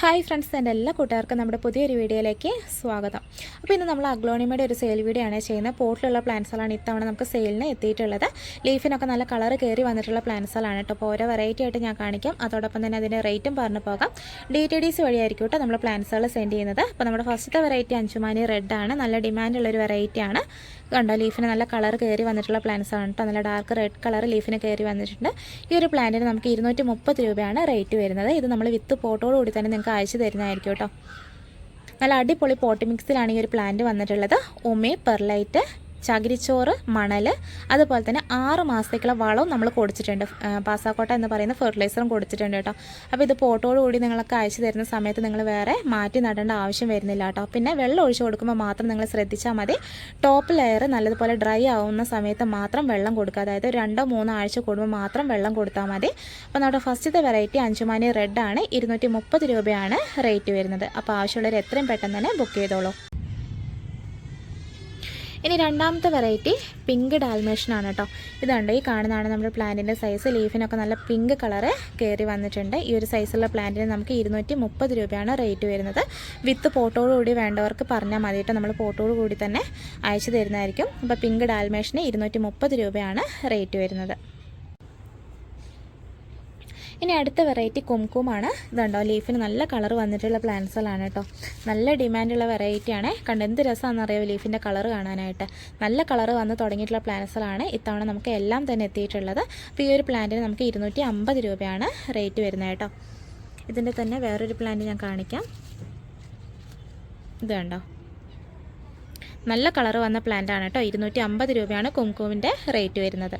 Hi friends എന്റെ എല്ലാ കൂട്ടുകാർക്കും നമ്മുടെ പുതിയൊരു വീഡിയോയിലേക്ക് സ്വാഗതം. അപ്പോൾ ഇന്ന് നമ്മൾ അഗ്ലോണിമയുടെ ഒരു സെയിൽ വീഡിയോ ആണ് ചെയ്യുന്നത്. പോട്ടിലുള്ള പ്ലാന്റ്സുകളാണ് ഇത്തവണ നമുക്ക് സെയിലിന് എത്തിയിട്ടുള്ളത്. ലീഫിനൊക്കെ നല്ല കളർ കയറി വന്നിട്ടുള്ള പ്ലാന്റ്സുകളാണ് കേട്ടോ. അപ്പോൾ ഓരോ വെറൈറ്റി ആയിട്ട് ഞാൻ കാണിക്കാം. അതോടൊപ്പം തന്നെ അതിന്റെ റേറ്റും പറഞ്ഞു പോകാം. ഡി ടി ഡി സി വഴിയായിരിക്കും കേട്ടോ നമ്മൾ പ്ലാന്റ്സുകൾ സെൻഡ് ചെയ്യുന്നത്. അപ്പോൾ നമ്മുടെ ഫസ്റ്റത്തെ വെറൈറ്റി അഞ്ചുമാനി റെഡ് ആണ്. നല്ല ഡിമാൻഡുള്ളൊരു വെറൈറ്റി ആണ്. കണ്ടോ ലീഫിന് നല്ല കളർ കയറി വന്നിട്ടുള്ള പ്ലാന്റ്സ് ആണ് കേട്ടോ നല്ല ഡാർക്ക് റെഡ് കളർ ലീഫിന് കയറി വന്നിട്ടുണ്ട്. ഈ ഒരു പ്ലാന്റിന് നമുക്ക് ഇരുന്നൂറ്റി മുപ്പത് രൂപയാണ് റേറ്റ് വരുന്നത്. ഇത് നമ്മൾ വിത്ത് പോട്ടോട് കൂടി തന്നെ നിങ്ങൾക്ക് അയച്ചു തരുന്നതായിരിക്കും കേട്ടോ നല്ല അടിപൊളി പോട്ടി മിക്സിലാണ് ഈ ഒരു പ്ലാന്റ് വന്നിട്ടുള്ളത്. ഒമേ പെർലൈറ്റ് ചകിരിച്ചോറ് മണൽ അതുപോലെ തന്നെ ആറ് മാസത്തേക്കുള്ള വളവും നമ്മൾ കൊടുത്തിട്ടുണ്ട്. പാസാക്കോട്ട എന്ന് പറയുന്ന ഫെർട്ടിലൈസറും കൊടുത്തിട്ടുണ്ട് കേട്ടോ. അപ്പോൾ ഇത് പോട്ടോട് കൂടി നിങ്ങൾക്ക് അയച്ചു തരുന്ന സമയത്ത് നിങ്ങൾ വേറെ മാറ്റി നടേണ്ട ആവശ്യം വരുന്നില്ല കേട്ടോ. പിന്നെ വെള്ളം ഒഴിച്ചു കൊടുക്കുമ്പോൾ മാത്രം നിങ്ങൾ ശ്രദ്ധിച്ചാൽ മതി. ടോപ്പ് ലെയർ നല്ലതുപോലെ ഡ്രൈ ആവുന്ന സമയത്ത് മാത്രം വെള്ളം കൊടുക്കുക. അതായത് രണ്ടോ മൂന്നോ ആഴ്ച കൂടുമ്പോൾ മാത്രം വെള്ളം കൊടുത്താൽ മതി. അപ്പോൾ നമ്മുടെ ഫസ്റ്റത്തെ വെറൈറ്റി അഞ്ചുമാനി റെഡ് ആണ്. ഇരുന്നൂറ്റി രൂപയാണ് റേറ്റ് വരുന്നത്. അപ്പോൾ ആവശ്യമുള്ളവർ എത്രയും പെട്ടെന്ന് തന്നെ ബുക്ക് ചെയ്തോളൂ. ഇനി രണ്ടാമത്തെ വെറൈറ്റി പിങ്ക് ഡാൽമേഷൻ ആണ് കേട്ടോ ഇതുണ്ട് ഈ കാണുന്നതാണ് നമ്മുടെ പ്ലാന്റിന്റെ സൈസ് ലീഫിനൊക്കെ നല്ല പിങ്ക് കളറ് കയറി വന്നിട്ടുണ്ട്. ഈ ഒരു സൈസുള്ള പ്ലാന്റിന് നമുക്ക് ഇരുന്നൂറ്റി മുപ്പത് രൂപയാണ് റേറ്റ് വരുന്നത്. വിത്ത് കൂടി വേണ്ടവർക്ക് പറഞ്ഞാൽ മതി നമ്മൾ പോട്ടോട് കൂടി തന്നെ അയച്ചു തരുന്നതായിരിക്കും. അപ്പോൾ പിങ്ക് ഡാൽമേഷന് ഇരുന്നൂറ്റി രൂപയാണ് റേറ്റ് വരുന്നത്. ഇനി അടുത്ത വെറൈറ്റി കുംകുമാണ് ഇതുണ്ടോ? ലീഫിന് നല്ല കളർ വന്നിട്ടുള്ള പ്ലാന്റ്സുകളാണ് കേട്ടോ. നല്ല ഡിമാൻഡുള്ള വെറൈറ്റിയാണ് കണ്ട് എന്ത് രസമാണെന്ന് അറിയാമോ ലീഫിന്റെ കളർ കാണാനായിട്ട്. നല്ല കളർ വന്ന് തുടങ്ങിയിട്ടുള്ള പ്ലാന്റ്സുകളാണ് ഇത്തവണ നമുക്ക് എല്ലാം തന്നെ എത്തിയിട്ടുള്ളത്. അപ്പോൾ ഈ ഒരു പ്ലാന്റിന് നമുക്ക് ഇരുന്നൂറ്റി അമ്പത് രൂപയാണ് റേറ്റ് വരുന്നത് കേട്ടോ. ഇതിന്റെ തന്നെ വേറൊരു പ്ലാന്റ് ഞാൻ കാണിക്കാം. ഇത് കണ്ടോ? നല്ല കളർ വന്ന പ്ലാന്റ് ആണ് കേട്ടോ. ഇരുന്നൂറ്റി അമ്പത് രൂപയാണ് കുംകുവിന്റെ റേറ്റ് വരുന്നത്.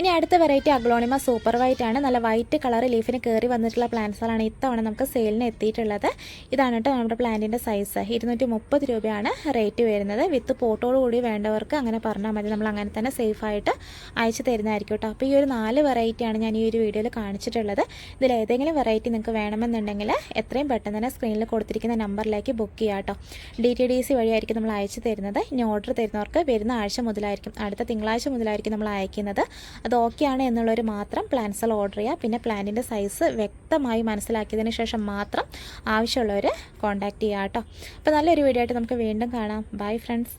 ഇനി അടുത്ത വെറൈറ്റി അഗ്ലോണിമ സൂപ്പർ വൈറ്റ് ആണ്. നല്ല വൈറ്റ് കളർ ലീഫിന് കയറി വന്നിട്ടുള്ള പ്ലാന്റ്സുകളാണ് ഇത്തവണ നമുക്ക് സെയിലിന് എത്തിയിട്ടുള്ളത്. ഇതാണ് കേട്ടോ നമ്മുടെ പ്ലാന്റിന്റെ സൈസ് ഇരുന്നൂറ്റി മുപ്പത് രൂപയാണ് റേറ്റ് വരുന്നത്. വിത്ത് പോട്ടോട് കൂടി വേണ്ടവർക്ക് അങ്ങനെ പറഞ്ഞാൽ മതി. നമ്മൾ അങ്ങനെ തന്നെ സേഫായിട്ട് അയച്ചു തരുന്നതായിരിക്കും കേട്ടോ. അപ്പോൾ ഈ ഒരു നാല് വെറൈറ്റിയാണ് ഞാൻ ഈ ഒരു വീഡിയോയിൽ കാണിച്ചിട്ടുള്ളത്. ഇതിൽ ഏതെങ്കിലും വെറൈറ്റി നിങ്ങൾക്ക് വേണമെന്നുണ്ടെങ്കിൽ എത്രയും പെട്ടെന്ന് തന്നെ സ്ക്രീനിൽ കൊടുത്തിരിക്കുന്ന നമ്പറിലേക്ക് ബുക്ക് ചെയ്യാം കേട്ടോ. ഡി ടി ഡി സി വഴിയായിരിക്കും നമ്മൾ അയച്ചു തരുന്നത്. ഇനി ഓർഡർ തരുന്നവർക്ക് വരുന്ന ആഴ്ച മുതലായിരിക്കും. അടുത്ത തിങ്കളാഴ്ച മുതലായിരിക്കും നമ്മൾ അയക്കുന്നത്. അത് ഓക്കെ ആണ് എന്നുള്ളവർ മാത്രം പ്ലാൻസുകൾ ഓർഡർ ചെയ്യുക പിന്നെ പ്ലാനിന്റെ സൈസ് വ്യക്തമായി മനസ്സിലാക്കിയതിന് ശേഷം മാത്രം ആവശ്യമുള്ളവർ കോൺടാക്റ്റ് ചെയ്യുക കേട്ടോ അപ്പോൾ നല്ലൊരു വീഡിയോ ആയിട്ട് നമുക്ക് വീണ്ടും കാണാം. Bye friends